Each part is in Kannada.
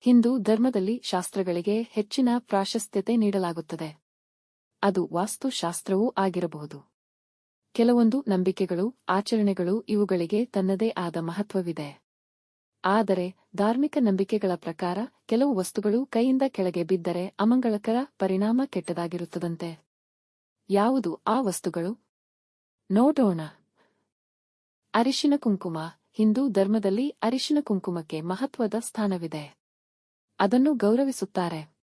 ಹಿಂದೂ ಧರ್ಮದಲ್ಲಿ ಶಾಸ್ತ್ರಗಳಿಗೆ ಹೆಚ್ಚಿನ ಪ್ರಾಶಸ್ತ್ಯತೆ ನೀಡಲಾಗುತ್ತದೆ. ಅದು ವಾಸ್ತುಶಾಸ್ತ್ರವೂ ಆಗಿರಬಹುದು. ಕೆಲವೊಂದು ನಂಬಿಕೆಗಳು, ಆಚರಣೆಗಳು ಇವುಗಳಿಗೆ ತನ್ನದೇ ಆದ ಮಹತ್ವವಿದೆ. ಆದರೆ ಧಾರ್ಮಿಕ ನಂಬಿಕೆಗಳ ಪ್ರಕಾರ ಕೆಲವು ವಸ್ತುಗಳು ಕೈಯಿಂದ ಕೆಳಗೆ ಬಿದ್ದರೆ ಅಮಂಗಳಕರ ಪರಿಣಾಮ ಕೆಟ್ಟದಾಗಿರುತ್ತದಂತೆ. ಯಾವುದು ಆ ವಸ್ತುಗಳು? ನೋಡೋಣ. ಅರಿಶಿನ ಕುಂಕುಮ, ಹಿಂದೂ ಧರ್ಮದಲ್ಲಿ ಅರಿಶಿನ ಕುಂಕುಮಕ್ಕೆ ಮಹತ್ವದ ಸ್ಥಾನವಿದೆ. ಅದನ್ನು ಗೌರವಿಸುತ್ತಾರೆ.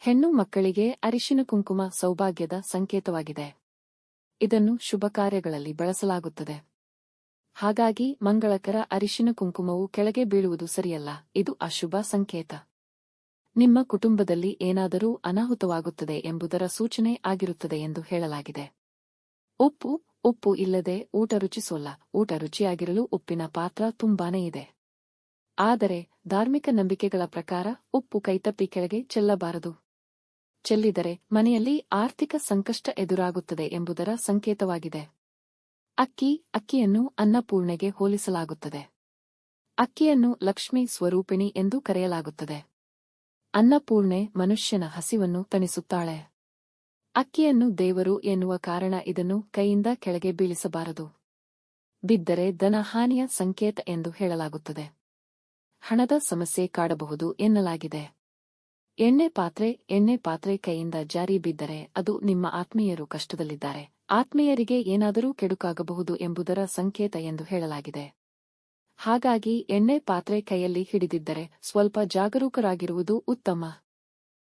ಹೆಣ್ಣು ಮಕ್ಕಳಿಗೆ ಅರಿಶಿನ ಕುಂಕುಮ ಸೌಭಾಗ್ಯದ ಸಂಕೇತವಾಗಿದೆ. ಇದನ್ನು ಶುಭ ಕಾರ್ಯಗಳಲ್ಲಿ ಬಳಸಲಾಗುತ್ತದೆ. ಹಾಗಾಗಿ ಮಂಗಳಕರ ಅರಿಶಿನ ಕುಂಕುಮವು ಕೆಳಗೆ ಬೀಳುವುದು ಸರಿಯಲ್ಲ, ಇದು ಅಶುಭ ಸಂಕೇತ. ನಿಮ್ಮ ಕುಟುಂಬದಲ್ಲಿ ಏನಾದರೂ ಅನಾಹುತವಾಗುತ್ತದೆ ಎಂಬುದರ ಸೂಚನೆ ಆಗಿರುತ್ತದೆ ಎಂದು ಹೇಳಲಾಗಿದೆ. ಉಪ್ಪು ಉಪ್ಪು ಇಲ್ಲದೆ ಊಟ ರುಚಿಸೋಲ್ಲ, ಊಟ ರುಚಿಯಾಗಿರಲು ಉಪ್ಪಿನ ಪಾತ್ರ ತುಂಬಾನೇ ಇದೆ. ಆದರೆ ಧಾರ್ಮಿಕ ನಂಬಿಕೆಗಳ ಪ್ರಕಾರ ಉಪ್ಪು ಕೈತಪ್ಪಿ ಕೆಳಗೆ ಚೆಲ್ಲಬಾರದು. ಚೆಲ್ಲಿದರೆ ಮನೆಯಲ್ಲಿ ಆರ್ಥಿಕ ಸಂಕಷ್ಟ ಎದುರಾಗುತ್ತದೆ ಎಂಬುದರ ಸಂಕೇತವಾಗಿದೆ. ಅಕ್ಕಿ ಅಕ್ಕಿಯನ್ನು ಅನ್ನಪೂರ್ಣೆಗೆ ಹೋಲಿಸಲಾಗುತ್ತದೆ. ಅಕ್ಕಿಯನ್ನು ಲಕ್ಷ್ಮಿ ಸ್ವರೂಪಿಣಿ ಎಂದು ಕರೆಯಲಾಗುತ್ತದೆ. ಅನ್ನಪೂರ್ಣೆ ಮನುಷ್ಯನ ಹಸಿವನ್ನು ತಣಿಸುತ್ತಾಳೆ. ಅಕ್ಕಿಯನ್ನು ದೇವರು ಎನ್ನುವ ಕಾರಣ ಇದನ್ನು ಕೈಯಿಂದ ಕೆಳಗೆ ಬೀಳಿಸಬಾರದು. ಬಿದ್ದರೆ ಧನಹಾನಿಯ ಸಂಕೇತ ಎಂದು ಹೇಳಲಾಗುತ್ತದೆ. ಹಣದ ಸಮಸ್ಯೆ ಕಾಡಬಹುದು ಎನ್ನಲಾಗಿದೆ. ಎಣ್ಣೆ ಪಾತ್ರೆ ಎಣ್ಣೆ ಪಾತ್ರೆ ಕೈಯಿಂದ ಜಾರಿ ಬಿದ್ದರೆ ಅದು ನಿಮ್ಮ ಆತ್ಮೀಯರು ಕಷ್ಟದಲ್ಲಿದ್ದಾರೆ. ಆತ್ಮೀಯರಿಗೆ ಏನಾದರೂ ಕೆಡುಕಾಗಬಹುದು ಎಂಬುದರ ಸಂಕೇತ ಎಂದು ಹೇಳಲಾಗಿದೆ. ಹಾಗಾಗಿ ಎಣ್ಣೆ ಪಾತ್ರೆ ಕೈಯಲ್ಲಿ ಹಿಡಿದಿದ್ದರೆ ಸ್ವಲ್ಪ ಜಾಗರೂಕರಾಗಿರುವುದು ಉತ್ತಮ.